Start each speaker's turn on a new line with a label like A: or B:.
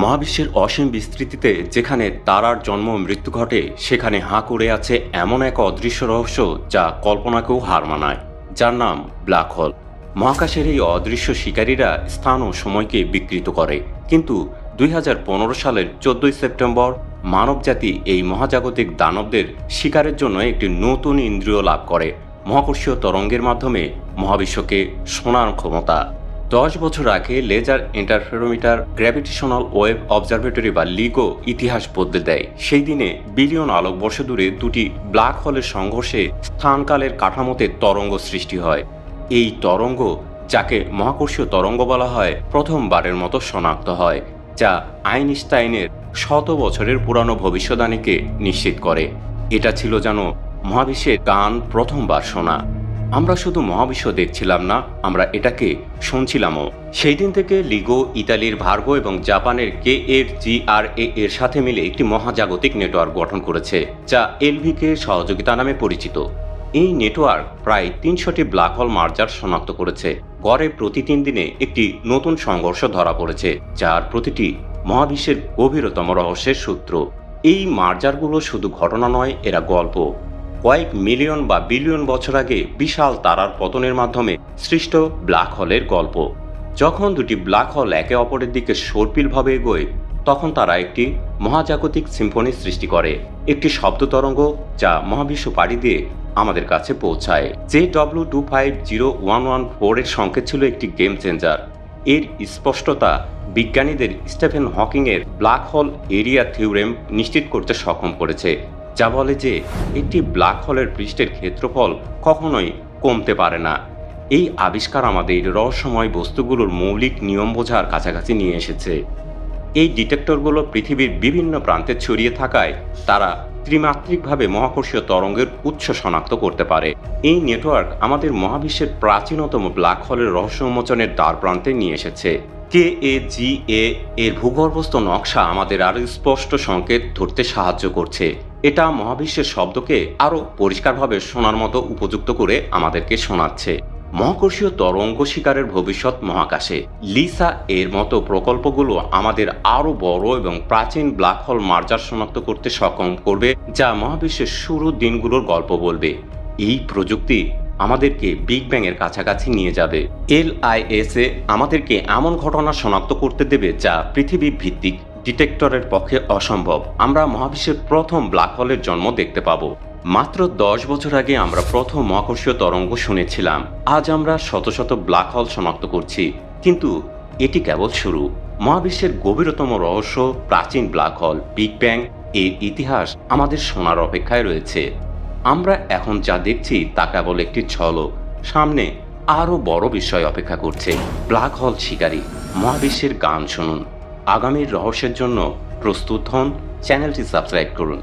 A: মহাবিশ্বের অসীম বিস্তৃতিতে যেখানে তারার জন্ম মৃত্যু ঘটে, সেখানে হাঁ করে আছে এমন এক অদৃশ্য রহস্য যা কল্পনাকেও হার মানায়, যার নাম ব্ল্যাক হোল। মহাকাশের এই অদৃশ্য শিকারীরা স্থান ও সময়কে বিকৃত করে। কিন্তু দুই হাজার পনেরো সালের চোদ্দই সেপ্টেম্বর মানবজাতি এই মহাজাগতিক দানবদের শিকারের জন্য একটি নতুন ইন্দ্রিয় লাভ করে। মহাকর্ষীয় তরঙ্গের মাধ্যমে মহাবিশ্বকে শোনার ক্ষমতা দশ বছর আগে laser interferometer gravitational wave observatory বা লিগো ইতিহাস বদলে দেয়। সেই দিনে বিলিয়ন আলোকবর্ষ দূরে দুটি ব্ল্যাক হোলের সংঘর্ষে স্থানকালের কাঠামোতে তরঙ্গ সৃষ্টি হয়। এই তরঙ্গ, যাকে মহাকর্ষীয় তরঙ্গ বলা হয়, প্রথমবারের মতো শনাক্ত হয়, যা আইনস্টাইনের শত বছরের পুরানো ভবিষ্যদ্বাণীকে নিশ্চিত করে। এটা ছিল যেন মহাবিশ্বের গান প্রথমবার শোনা। আমরা শুধু মহাবিশ্ব দেখছিলাম না, আমরা এটাকে শুনছিলামও। সেই দিন থেকে লিগো, ইতালির ভার্গো এবং জাপানের কে এর জি আর এ এর সাথে মিলে একটি মহাজাগতিক নেটওয়ার্ক গঠন করেছে, যা এলভিকে সহযোগিতা নামে পরিচিত। এই নেটওয়ার্ক প্রায় তিনশোটি ব্ল্যাক হোল মার্জার শনাক্ত করেছে। গড়ে প্রতি তিন দিনে একটি নতুন সংঘর্ষ ধরা পড়েছে, যার প্রতিটি মহাবিশ্বের গভীরতম রহস্যের সূত্র। এই মার্জারগুলো শুধু ঘটনা নয়, এরা গল্প। কয়েক মিলিয়ন বা বিলিয়ন বছর আগে বিশাল তারার পতনের মাধ্যমে সৃষ্ট ব্ল্যাক হোলের গল্প। যখন দুটি ব্ল্যাক হোল একে অপরের দিকে সর্পিলভাবে এগোয়, তখন তারা একটি মহাজাগতিক সিম্ফনি সৃষ্টি করে। একটি শব্দ তরঙ্গ যা মহাবিশ্ব পাড়ি দিয়ে আমাদের কাছে পৌঁছায়। J W two five zero one one four এর সংকেত ছিল একটি গেম চেঞ্জার। এর স্পষ্টতা বিজ্ঞানীদের স্টেফেন হকিংয়ের ব্ল্যাক হোল এরিয়া থিওরেম নিশ্চিত করতে সক্ষম করেছে। যা বলে যে একটি ব্ল্যাক হোলের পৃষ্ঠের ক্ষেত্রফল কখনোই কমতে পারে না। এই আবিষ্কার আমাদের রহস্যময় বস্তুগুলোর মৌলিক নিয়ম বোঝার কাছাকাছি নিয়ে এসেছে। এই ডিটেক্টরগুলো পৃথিবীর বিভিন্ন প্রান্তে ছড়িয়ে থাকায় তারা ত্রিমাত্রিকভাবে মহাকর্ষীয় তরঙ্গের উৎস শনাক্ত করতে পারে। এই নেটওয়ার্ক আমাদের মহাবিশ্বের প্রাচীনতম ব্ল্যাক হোলের রহস্য উন্মোচনের দ্বার প্রান্তে নিয়ে এসেছে। কে এ জি এ এর ভূগর্ভস্থ নকশা আমাদের আরও স্পষ্ট সংকেত ধরতে সাহায্য করছে। এটা মহাবিশ্বের শব্দকে আরও পরিষ্কারভাবে শোনার মতো উপযুক্ত করে আমাদেরকে শোনাচ্ছে। মহাকর্ষীয় তরঙ্গ শিকারের ভবিষ্যৎ মহাকাশে লিসা এর মতো প্রকল্পগুলো আমাদের আরও বড় এবং প্রাচীন ব্ল্যাক হোল মার্জার শনাক্ত করতে সক্ষম করবে, যা মহাবিশ্বের শুরুর দিনগুলোর গল্প বলবে। এই প্রযুক্তি আমাদেরকে বিগ ব্যাং এর কাছাকাছি নিয়ে যাবে। এল আমাদেরকে এমন ঘটনা শনাক্ত করতে দেবে যা পৃথিবী ভিত্তিক ডিটেক্টরের পক্ষে অসম্ভব। আমরা মহাবিশ্বের প্রথম ব্ল্যাক হোলের জন্ম দেখতে পাবো। মাত্র দশ বছর আগে আমরা প্রথম মহাকর্ষীয় তরঙ্গ শুনেছিলাম। আজ আমরা শত শত ব্ল্যাক হল শনাক্ত করছি। কিন্তু এটি কেবল শুরু। মহাবিশ্বের গভীরতম রহস্য, প্রাচীন ব্ল্যাক হল বিগ ব্যাং এর ইতিহাস আমাদের শোনার অপেক্ষায় রয়েছে। আমরা এখন যা দেখছি তা কেবল একটি ঝলক সামনে আরও বড় বিষয় অপেক্ষা করছে। ব্ল্যাক হল শিকারী। মহাবিশ্বের গান শুনুন। আগামীর রহস্যের জন্য প্রস্তুত হন চ্যানেলটি সাবস্ক্রাইব করুন।